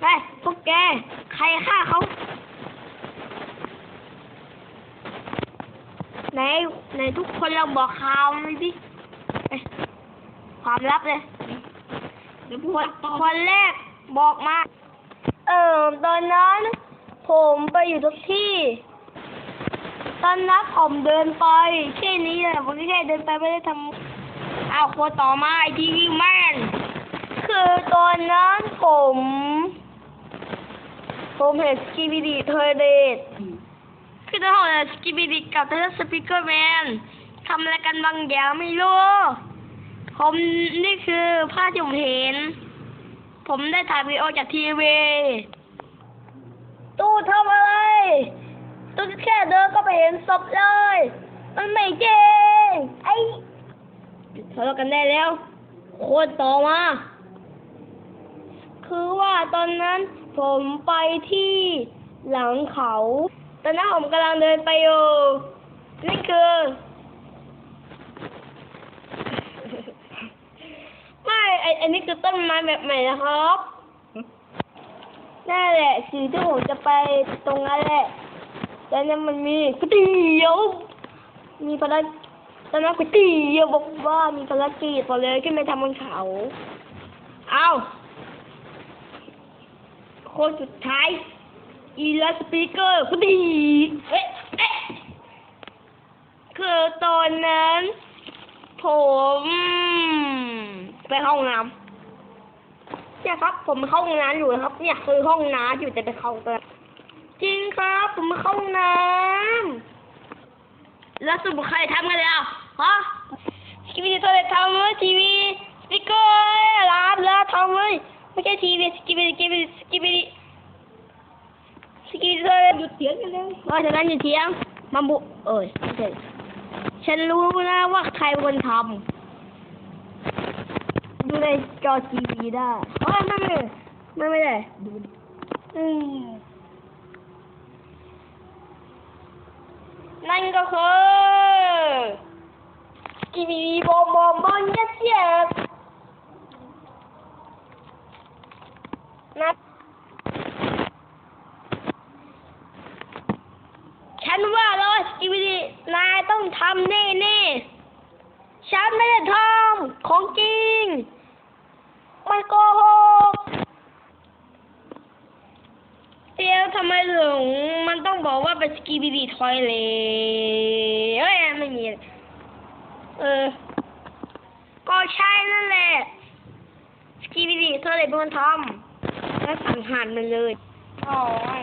ไปพวกแก ใครฆ่าเขาไหนไหนทุกคนเราบอกข่าวเลยดิไปความลับเลยเดี๋ยวพูคดนต่อคนแรกบอกมา เออตอนนั้น ผมไปอยู่ทุกที่ ตอนนั้นผมเดินไปแค่นี้แหละผมแค่เดินไปไม่ได้ทำเอาคนต่อมาไอทีวีแมนคือตอนนั้นผม ผมเห็นสกีบิดีเทอร์เดตอืมคือตอนผมเห็นสกีบิดีกับเทอร์สปีกเกอร์แมนทำอะไรกันบางอย่างไม่รู้ ผมนี่คือภาพที่ผมเห็น ผมได้ถ่ายวีดีโอจากทีวีตู้ทำอะไร ตู้แค่เดินก็ไปเห็นศพเลย มันไม่จริงไอ้ทะเลาะกันได้แล้ว โคนต่อมา คือว่าตอนนั้น ผมไปที่หลังเขาตอนนั้นผมกำลังเดินไปอยู่นี่คือ ไม่ไออันนี้คือต้นไม้แบบใหม่นะครับนั่นแหละคือที่ผมจะไปตรงนั้นแหละตอนนั้นมันมีก๋วยเตี๋ยวมีภารกิจตอนนั้นก๋วยเตี๋ยวบอกว่ามีภารกิจพอเลยขึ้นไปทำบนเขา เอา คนสุดท้าย อีลาสปีกเกอร์พอดีเอ๊ะเอ๊ะคือตอนนั้น ผมไปเข้าห้องน้ำเนี่ยครับ ผมไปเข้าห้องน้ำอยู่นะครับ เนี่ยคือห้องน้ำอยู่แต่ไปเข้าตัวจริงครับ ผมไปเข้าห้องน้ำแล้วสรุปใครทำกันแล้วฮะทีวีโทรศัพท์ทำเลยทีวีสปีกเกอร์รับแล้วทำเลย ไม่ใช่ทีวีสกีบีสกีบีสกีบีสกีโทรศัพท์หยุดเถียงกันแล้วว่าฉะนั้นอย่าเถียงมาบุเอ้ยไม่ใช่ฉันรู้นะว่าใครเป็นคนทำดูในจอทีวีได้เอ้ยไม่ไม่ไม่ไม่ได้ดูดิอืมนั่นก็คือกีบีบอมบอมบอลยัดเยียด นะฉันว่าเลยอีวีดีนายต้องทำแน่แน่ฉันไม่ได้ทำของจริง มันโกหกเดี๋ยวทำไมถึงมันต้องบอกว่าเป็นสกีบีดีทอยเลยเอ้ยไม่มี เออ ก็ใช่นั่นแหละสกีบีดีเธอเลยเป็นคนทำ แล้วสังหารมันเลย อ๋อไอ้